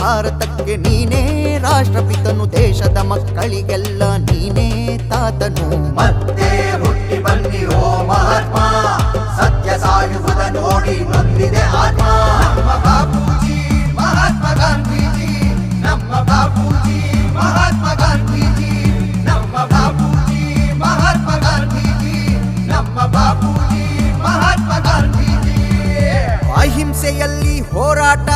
ಭಾರತಕ್ಕೆ ನೀನೇ ರಾಷ್ಟ್ರಪಿತನು ದೇಶದ ಮಕ್ಕಳಿಗೆಲ್ಲ ನೀನೇ ತಾತನು. ಮತ್ತೆ ಹುಟ್ಟಿ ಬನ್ನಿ ಓ ಮಹಾತ್ಮ ಸತ್ಯ ಸಾಯುವುದ ನೋಡಿ ಬಂದಿದೆ ಆತ್ಮ. ನಮ್ಮ ಬಾಪೂಜಿ ಮಹಾತ್ಮ ಗಾಂಧೀಜಿ ನಮ್ಮ ಬಾಪೂಜಿ ಮಹಾತ್ಮ ಗಾಂಧೀಜಿ ನಮ್ಮ ಬಾಪೂಜಿ ಮಹಾತ್ಮ ಗಾಂಧೀಜಿ ನಮ್ಮ ಬಾಪೂಜಿ ಮಹಾತ್ಮ ಗಾಂಧೀಜಿ. ಅಹಿಂಸೆಯಲ್ಲಿ ಹೋರಾಟ